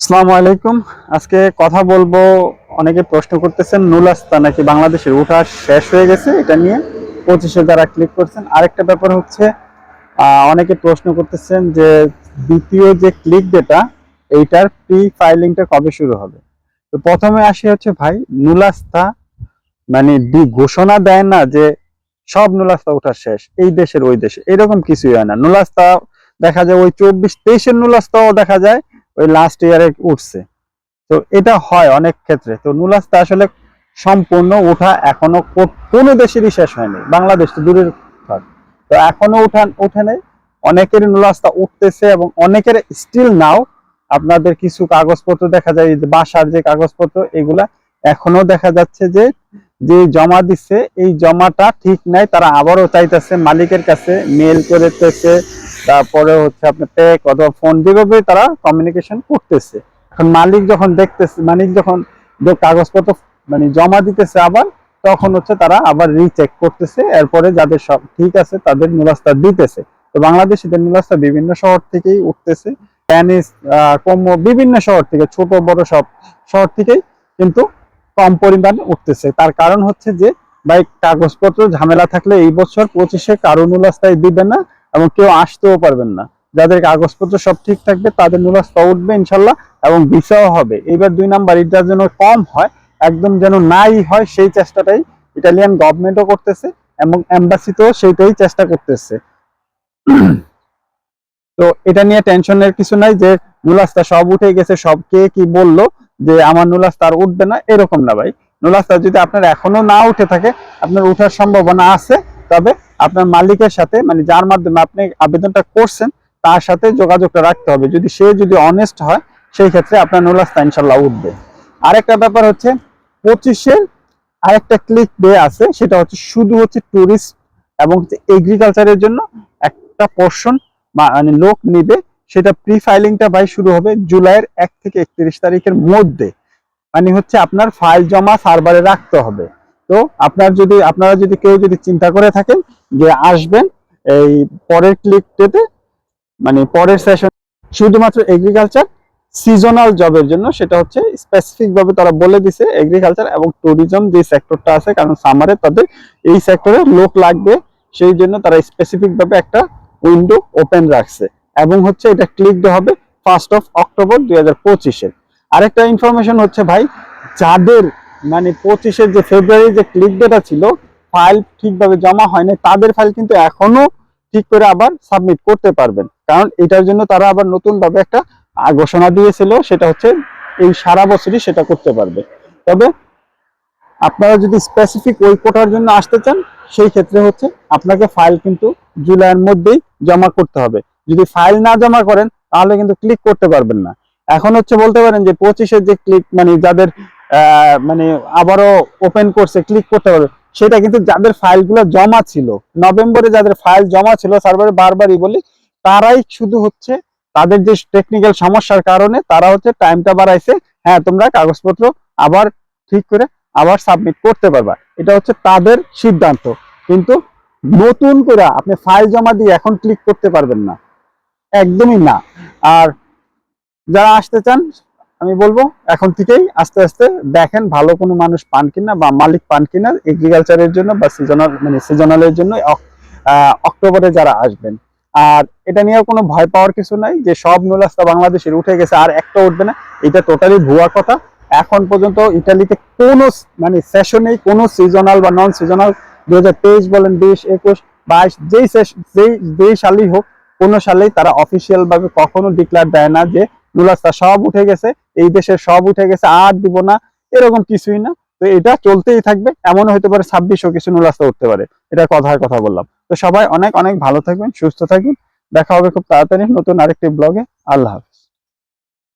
আসসালামু আলাইকুম। আজকে কথা বলব, অনেকে প্রশ্ন করতেছেন নুলাস্তা নাকি বাংলাদেশের উঠা শেষ হয়ে গেছে? এটা নিয়ে পঁচিশে যারা ক্লিক করছেন, আরেকটা ব্যাপার হচ্ছে অনেকে প্রশ্ন করতেছেন যে দ্বিতীয় যে ক্লিক ডেটা এইটার প্রি ফাইলিংটা কবে শুরু হবে? তো প্রথমে আসি হচ্ছে, ভাই নুলাস্তা মানে দি ঘোষণা দেয় না যে সব নুলাস্তা ওঠা শেষ, এই দেশের ওই দেশে, এরকম কিছুই হয় না। নুলাস্তা দেখা যায় ওই চব্বিশ তেইশের নুলাস্তাও দেখা যায় ওই লাস্ট ইয়ারে উঠছে। তো এটা হয় অনেক ক্ষেত্রে। তো নুলাস্তা আসলে সম্পূর্ণ ওঠা এখনও কোনো দেশেরই শেষ হয়নি। বাংলাদেশ তো দূরের তো এখনও উঠান উঠে নাই। অনেকের নুলাস্তা উঠতেছে এবং অনেকের স্টিল নাও আপনাদের কিছু কাগজপত্র দেখা যায় বাসার যে কাগজপত্র, এগুলা এখনও দেখা যাচ্ছে যে যে জমা দিচ্ছে এই জমাটা ঠিক নাই, তারা আবারও চাইতেছে মালিকের কাছে মেল করতেছে, তারপরে হচ্ছে আপনার টেক অথবা ফোন যেভাবে তারা কমিউনিকেশন করতেছে। এখন মালিক যখন দেখতেছে, মালিক যখন কাগজপত্র মানে জমা দিতেছে আবার, তখন হচ্ছে তারা আবার রিচেক করতেছে, এরপরে যাদের সব ঠিক আছে তাদের নুলাস্তা দিতেছে। তো বাংলাদেশ এদের নুলাস্তা বিভিন্ন শহর থেকেই উঠতেছে। প্যানিস কম বিভিন্ন শহর থেকে, ছোট, বড় সব শহর থেকেই কিন্তু কম পরিমাণে উঠতেছে। তার কারণ হচ্ছে যে, ভাই, কাগজপত্র ঝামেলা থাকলে এই বছর পঁচিশে কারও নুলাস্তায় দিবে না এবং কেউ আসতেও পারবেন না। যাদের কাগজপত্র সব ঠিক থাকবে, তাদের নুলাস্তা উঠবে ইনশাল্লাহ এবং ভিসাও হবে। এবার দুই নাম্বার, এটা যেন কম হয়, একদম যেন নাই হয়, সেই চেষ্টাটাই ইটালিয়ান গভর্নমেন্টও করতেছে এবং এম্বাসিতেও সেইটাই চেষ্টা করতেছে। তো এটা নিয়ে টেনশনের কিছু নাই যে, নুলাস্তা সব উঠে গেছে, সব কে কি বলল যে আমার নুলাস্তা আর উঠবে না, এরকম না ভাই। নুলাস্তা যদি আপনার এখনও না উঠে থাকে, আপনার উঠার সম্ভাবনা আছে, তবে আপনার মালিকের সাথে মানে যার মাধ্যমে আপনি আবেদনটা করছেন, তার সাথে যোগাযোগটা রাখতে হবে। যদি সে যদি অনেস্ট হয়, সেই ক্ষেত্রে আপনার নুলাস্তা ইনশাল্লাহ উঠবে। আরেকটা ব্যাপার হচ্ছে, পঁচিশের আরেকটা ক্লিক ডে আছে, সেটা হচ্ছে শুধু হচ্ছে ট্যুরিস্ট এবং এগ্রিকালচারের জন্য একটা পোর্শন মানে লোক নিবে সেটা প্রি ফাইলিংটা ভাই শুরু হবে জুলাইয়ের এক থেকে একত্রিশ তারিখের মধ্যে। মানে হচ্ছে আপনার ফাইল জমা সার্ভারে রাখতে হবে। তো আপনার যদি, আপনারা যদি কেউ যদি চিন্তা করে থাকেন যে আসবেন এই পরের ক্লিক ডেতে মানে পরের সেশন শুধুমাত্র এগ্রিকালচার সিজনাল জবের জন্য সেটা হচ্ছে স্পেসিফিক ভাবে তারা বলে দিছে এগ্রিকালচার এবং ট্যুরিজম যে সেক্টরটা আছে, কারণ সামারে তাদের এই সেক্টরে লোক লাগবে, সেই জন্য তারা স্পেসিফিক ভাবে একটা উইন্ডো ওপেন রাখছে। এবং হচ্ছে এটা ক্লিক হবে ফার্স্ট অফ অক্টোবর দুই হাজার পঁচিশের আরেকটা ইনফরমেশন হচ্ছে ভাই, যাদের মানে পঁচিশের যে ফেব্রুয়ারি যে ক্লিক ডেটা ছিল ফাইল ঠিকভাবে জমা হয়নি, তাদের ফাইল কিন্তু এখনও ঠিক করে আবার সাবমিট করতে পারবেন। কারণ এটার জন্য তারা আবার নতুন ভাবে একটা ঘোষণা দিয়েছিল, সেটা হচ্ছে এই সারা বছরই সেটা করতে পারবে। তবে আপনারা যদি স্পেসিফিক ওই কোটার জন্য আসতে চান, সেই ক্ষেত্রে হচ্ছে আপনাকে ফাইল কিন্তু জুলাইয়ের মধ্যেই জমা করতে হবে। যদি ফাইল না জমা করেন, তাহলে কিন্তু ক্লিক করতে পারবেন না। এখন হচ্ছে বলতে পারেন যে পঁচিশের যে ক্লিক মানে যাদের মানে আবারও ওপেন করছে ক্লিক করতে পারবে, সেটা কিন্তু যাদের ফাইলগুলো জমা ছিল, নভেম্বরে যাদের ফাইল জমা ছিল সার্ভারে বারবারই বলি, তারাই শুধু হচ্ছে তাদের যে টেকনিক্যাল সমস্যার কারণে তারা হচ্ছে টাইমটা বাড়াইছে। হ্যাঁ তোমরা কাগজপত্র আবার ঠিক করে আবার সাবমিট করতে পারবা। এটা হচ্ছে তাদের সিদ্ধান্ত। কিন্তু নতুন করে আপনি ফাইল জমা দিয়ে এখন ক্লিক করতে পারবেন না। একদমই না। আর যারা আসতে চান, আমি বলব, এখন থেকেই আস্তে আস্তে দেখেন ভালো কোনো মানুষ পান কিনা বা মালিক পান কিনা এগ্রিকালচারের জন্য বা সিজনাল মানে সিজনালের জন্য অক্টোবরে যারা আসবেন। আর এটা নিয়ে কোনো ভয় পাওয়ার কিছু নাই যে সব নুলাস্তা বাংলাদেশের উঠে গেছে আর একটা উঠবে না, এটা টোটালি ভুয়া কথা। এখন পর্যন্ত ইটালিতে কোনো মানে সেশনেই কোনো সিজনাল বা নন সিজনাল দু হাজার তেইশ বলেন, বিশ, একুশ, বাইশ, যেই যেই যেই সালেই হোক কোনো সালেই তারা অফিসিয়াল ভাবে কখনো ডিক্লার দেয় না যে নুলাস্তা সব উঠে গেছে, এই দেশের সব উঠে গেছে, আর দিব না, এরকম কিছুই না। তো এটা চলতেই থাকবে এমন হতে পারে ছাব্বিশও কিছু নুলাস্তা উঠতে পারে। এটা কথায় কথা বললাম। তো সবাই অনেক অনেক ভালো থাকবেন, সুস্থ থাকবেন। দেখা হবে খুব তাড়াতাড়ি নতুন আরেকটি ব্লগে আল্লাহ